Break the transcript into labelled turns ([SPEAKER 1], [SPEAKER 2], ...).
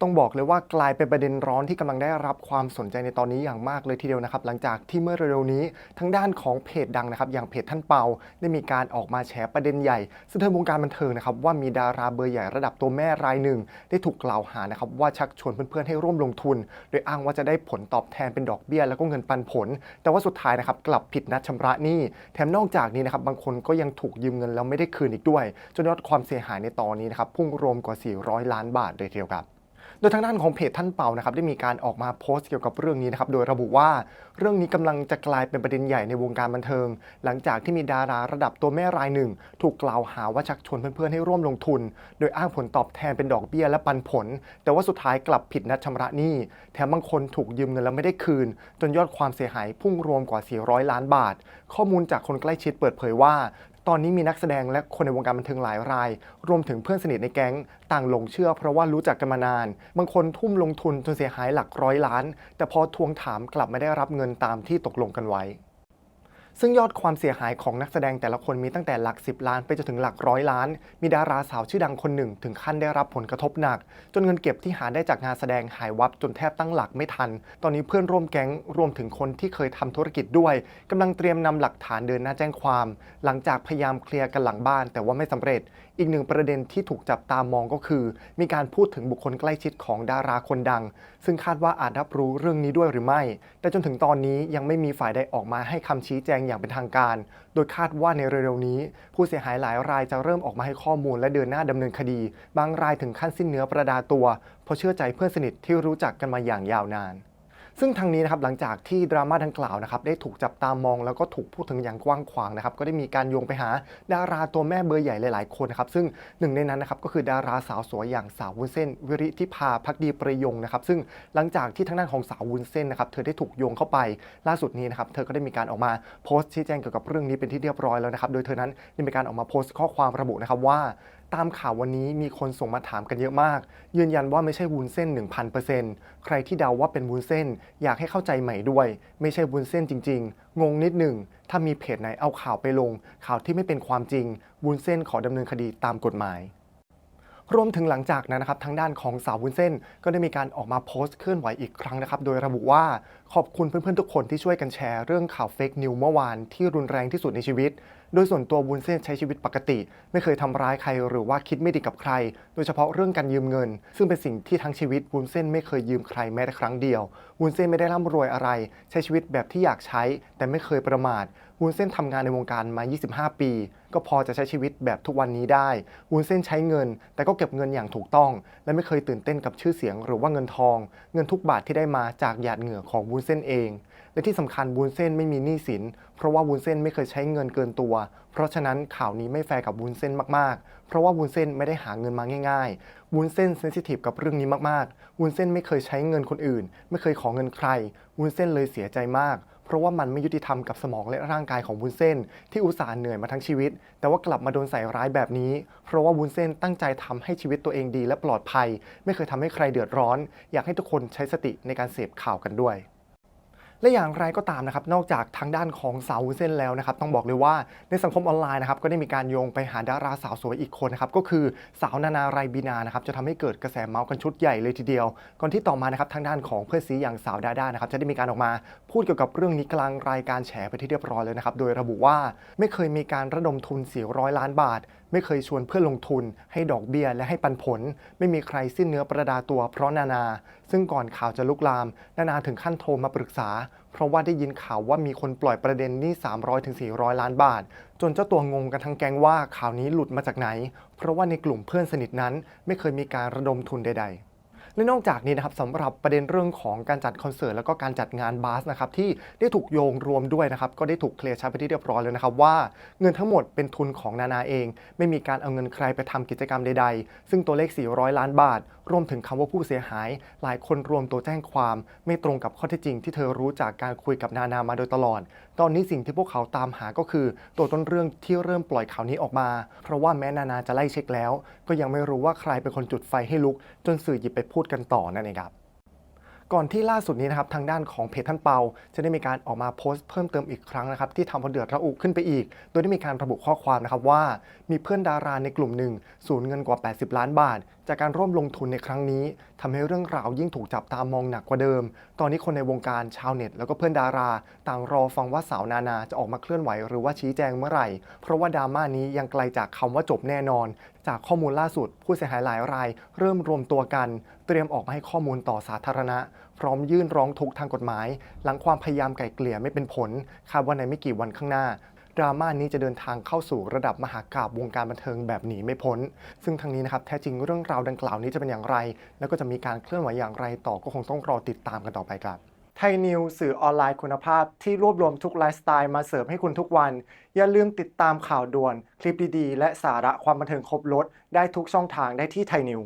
[SPEAKER 1] ต้องบอกเลยว่ากลายเป็นประเด็นร้อนที่กำลังได้รับความสนใจในตอนนี้อย่างมากเลยทีเดียวนะครับ หลังจากที่เมื่อเร็วๆนี้ทางด้านของเพจดังนะครับ อย่างเพจท่านเปาได้มีการออกมาแฉประเด็นใหญ่สะเทือนวงการบันเทิงนะครับว่ามีดาราเบอร์ใหญ่ระดับตัวแม่รายหนึ่ง ได้ถูกกล่าวหานะครับว่าชักชวนเพื่อนๆให้ร่วมลงทุน โดยอ้างว่าจะได้ผลตอบแทนเป็นดอกเบี้ย แล้วก็เงินปันผล แต่ว่าสุดท้ายนะครับกลับผิดนัดชำระหนี้แถมนอกจากนี้นะครับบางคนก็ยังถูกยืมเงินแล้วไม่ได้คืนอีกด้วย จนยอดความเสียหายในตอนนี้นะครับพุ่งรวมกว่า 400 ล้านบาทเลยทีเดียวครับ โดยทางด้านของเพจท่านเปานะครับได้มีการออกมาโพสต์เกี่ยวกับเรื่องนี้นะครับโดยระบุว่าเรื่องนี้กำลังจะกลายเป็นประเด็นใหญ่ในวงการบันเทิง หลังจากที่มีดาราระดับตัวแม่รายหนึ่ง ถูกกล่าวหาว่าชักชวนเพื่อนๆให้ร่วมลงทุน โดยอ้างผลตอบแทนเป็นดอกเบี้ยและปันผล แต่ว่าสุดท้ายกลับผิดนัดชำระหนี้ แถมบางคนถูกยืมเงินแล้วไม่ได้คืน จนยอดความเสียหายพุ่งรวมกว่า 400 ล้านบาท ข้อมูลจากคนใกล้ชิดเปิดเผยว่า ตอนนี้มีนักแสดงและคนในวงการบันเทิงหลายราย รวมถึงเพื่อนสนิทในแก๊งต่างหลงเชื่อ เพราะว่ารู้จักกันมานาน บางคนทุ่มลงทุนจนเสียหายหลักร้อยล้าน แต่พอทวงถามกลับไม่ได้รับเงินตามที่ตกลงกันไว้ ซึ่งยอดความเสียหายของนักแสดงแต่ละคนมีตั้งแต่หลัก 10 ล้านไปจนถึงหลักร้อยล้าน มีดาราสาวชื่อดังคนหนึ่ง ถึงขั้นได้รับผลกระทบหนัก จนเงินเก็บที่หาได้จากงานแสดงหายวับจนแทบตั้งหลักไม่ทัน ตอนนี้เพื่อนร่วมแก๊งรวมถึงคนที่เคยทำธุรกิจด้วยกำลังเตรียมนำหลักฐานเดินหน้าแจ้งความ หลังจากพยายามเคลียร์กันหลังบ้าน แต่ว่าไม่สำเร็จ อีกหนึ่งประเด็นที่ถูกจับตามองก็คือ มีการพูดถึงบุคคลใกล้ชิดของดาราคนดัง ซึ่งคาดว่าอาจรับรู้เรื่องนี้ด้วยหรือไม่ แต่จนถึงตอนนี้ยังไม่มีฝ่ายใดออกมาให้คำชี้แจงอย่างเป็นทางการ โดยคาดว่าในเร็วๆนี้ ผู้เสียหายหลายรายจะเริ่มออกมาให้ข้อมูลและเดินหน้าดำเนินคดี บางรายถึงขั้นสิ้นเนื้อประดาตัว เพราะเชื่อใจเพื่อนสนิทที่รู้จักกันมาอย่างยาวนาน ซึ่งทางนี้นะครับหลังจากที่ดราม่าดังกล่าวนะครับได้ถูกจับตามองแล้วก็ถูกพูดถึงอย่างกว้างขวางนะครับก็ได้มีการโยงไปหาดาราตัวแม่เบอร์ใหญ่หลาย ๆ คนนะครับซึ่งหนึ่งในนั้นนะครับก็คือดาราสาวสวยอย่างสาววุ้นเส้น วิริธิภาพักดีประยงนะครับซึ่งหลังจากที่ทางด้านของสาววุ้นเส้นนะครับเธอได้ถูกโยงเข้าไปล่าสุดนี้นะครับเธอก็ได้มีการออกมาโพสต์ชี้แจงเกี่ยวกับเรื่องนี้เป็นที่เรียบร้อยแล้วนะครับโดยเธอนั้นได้มีการออกมาโพสต์ข้อความระบุนะครับว่า ตามข่าววันนี้มีคนส่งมาถามกันเยอะมาก ยืนยันว่าไม่ใช่วุ้นเส้น 1000%ใครที่เดาว่าเป็นวุ้นเส้น อยากให้เข้าใจใหม่ด้วย ไม่ใช่วุ้นเส้นจริง ๆ งงนิดหนึ่ง ถ้ามีเพจไหนเอาข่าวไปลง ข่าวที่ไม่เป็นความจริง วุ้นเส้นขอดำเนินคดีตามกฎหมาย รวมถึงหลังจากนั้นนะครับทางด้านของสาววุ้นเส้น ก็ได้มีการออกมาโพสต์เคลื่อนไหวอีกครั้งนะครับ โดยระบุว่าขอบคุณเพื่อนๆทุกคนที่ช่วยกันแชร์เรื่องข่าวเฟกนิวเมื่อวานที่รุนแรงที่สุดในชีวิต โดยส่วนตัววุ้นเส้นใช้ชีวิตปกติ ไม่เคยทำร้ายใครหรือว่าคิดไม่ดีกับใคร โดยเฉพาะเรื่องการยืมเงิน ซึ่งเป็นสิ่งที่ทั้งชีวิตวุ้นเส้นไม่เคยยืมใครแม้แต่ครั้งเดียววุ้นเส้นไม่ได้ร่ำรวยอะไร ใช้ชีวิตแบบที่อยากใช้ แต่ไม่เคยประมาท วุ้นเส้นทำงานในวงการมา 25 ปี ก็พอจะใช้ชีวิตแบบทุกวันนี้ได้วุ้นเส้นใช้เงิน แต่ก็เก็บเงินอย่างถูกต้อง และไม่เคยตื่นเต้นกับชื่อเสียงหรือว่าเงินทอง เงินทุกบาทที่ได้มาจากหยาดเหงื่อของวุ้นเส้นเอง และที่สำคัญวุ้นเส้นไม่มีหนี้สิน เพราะว่าวุ้นเส้นไม่เคยใช้เงินเกินตัว เพราะฉะนั้นข่าวนี้ไม่แฟร์กับวุ้นเส้นมากๆ เพราะว่าวุ้นเส้นไม่ได้หาเงินมาง่ายๆวุ้นเส้นเซนซิทีฟกับเรื่องนี้มากๆวุ้นเส้นไม่เคยใช้เงินคนอื่น ไม่เคยขอเงินใครวุ้นเส้นเลยเสียใจมาก เพราะว่ามันไม่ยุติธรรมกับสมองและร่างกายของวุ้นเส้น ที่อุตส่าห์เหนื่อยมาทั้งชีวิต แต่ว่ากลับมาโดนใส่ร้ายแบบนี้ เพราะว่าวุ้นเส้นตั้งใจทำให้ชีวิตตัวเองดีและปลอดภัย ไม่เคยทำให้ใครเดือดร้อน อยากให้ทุกคนใช้สติในการเสพข่าวกันด้วย และอย่างไรก็ตามนะครับนอกจากทางด้านของสาววุ้นเส้นแล้วนะครับต้องบอกเลยว่าในสังคมออนไลน์นะครับก็ได้มีการโยงไปหาดาราสาวสวยอีกคนนะครับก็คือสาวนานาไรบีนานะครับจะทำให้เกิดกระแสเมาส์กันชุดใหญ่เลยทีเดียว ก่อนที่ต่อมานะครับทางด้านของเพื่อนซีอย่างสาวดาด้านะครับจะได้มีการออกมาพูดเกี่ยวกับเรื่องนี้กลางรายการแฉไปที่เรียบร้อยเลยนะครับโดยระบุว่าไม่เคยมีการระดมทุน400ล้านบาท ไม่เคยชวนเพื่อนลงทุน ให้ดอกเบี้ยและให้ปันผล ไม่มีใครสิ้นเนื้อประดาตัวเพราะนานา ซึ่งก่อนข่าวจะลุกลาม นานาถึงขั้นโทรมาปรึกษา เพราะว่าได้ยินข่าวว่ามีคนปล่อยประเด็นหนี้ 300ถึง400 ล้านบาท จนเจ้าตัวงงกันทั้งแกงว่าข่าวนี้หลุดมาจากไหน เพราะว่าในกลุ่มเพื่อนสนิทนั้น ไม่เคยมีการระดมทุนใด ๆ และนอกจากนี้นะครับสำหรับประเด็นเรื่องของการจัดคอนเสิร์ตแล้วก็การจัดงานบาสนะครับที่ได้ถูกโยงรวมด้วยนะครับก็ได้ถูกเคลียร์ชัดไปที่เรียบร้อยแล้วนะครับว่าเงินทั้งหมดเป็นทุนของนานาเอง ไม่มีการเอาเงินใครไปทำกิจกรรมใด ๆ ซึ่งตัวเลข 400 ล้านบาท รวมถึงคำว่าผู้เสียหาย หลายคนรวมตัวแจ้งความ ไม่ตรงกับข้อเท็จจริงที่เธอรู้จากการคุยกับนานามาโดยตลอด ตอนนี้สิ่งที่พวกเขาตามหาก็คือ ตัวต้นเรื่องที่เริ่มปล่อยข่าวนี้ออกมา เพราะว่าแม้นานาจะไล่เช็คแล้ว ก็ยังไม่รู้ว่าใครเป็นคนจุดไฟให้ลุก จนสื่อหยิบไปพูดกันต่อนั่นเองครับก่อนที่ล่าสุดนี้นะครับทางด้านของเพจท่านเปา จะได้มีการออกมาโพสต์เพิ่มเติมอีกครั้งนะครับที่ทำเอาเดือดระอุขึ้นไปอีก โดยได้มีการระบุข้อความนะครับว่า มีเพื่อนดาราในกลุ่มหนึ่งสูญเงินกว่า 80 ล้านบาท จากการร่วมลงทุนในครั้งนี้ทำให้เรื่องราวยิ่งถูกจับตามองหนักกว่าเดิม ตอนนี้คนในวงการชาวเน็ต แล้วก็เพื่อนดารา ต่างรอฟังว่าสาวนานาจะออกมาเคลื่อนไหวหรือว่าชี้แจงเมื่อไหร่ เพราะว่าดราม่านี้ยังไกลจากคำว่าจบแน่นอน จากข้อมูลล่าสุด ผู้เสียหายหลายราย เริ่มรวมตัวกัน เตรียมออกมาให้ข้อมูลต่อสาธารณะ พร้อมยื่นร้องทุกข์ทางกฎหมาย หลังความพยายามไกล่เกลี่ยไม่เป็นผลคาดว่าในไม่กี่วันข้างหน้า ดราม่านี้จะเดินทางเข้าสู่ระดับมหากาบวงการบันเทิงแบบหนีไม่พ้น ซึ่งทั้งนี้นะครับแท้จริงเรื่องราวดังกล่าวนี้จะเป็นอย่างไร แล้วก็จะมีการเคลื่อนไหวอย่างไรต่อก็คงต้องรอติดตามกันต่อไปครับไทยนิวสื่อออนไลน์คุณภาพที่รวบรวมทุกไลฟ์สไตล์มาเสิร์ฟให้คุณทุกวัน อย่าลืมติดตามข่าวด่วน คลิปดีๆ และสาระความบันเทิงครบรถได้ทุกช่องทางได้ที่ไทยนิว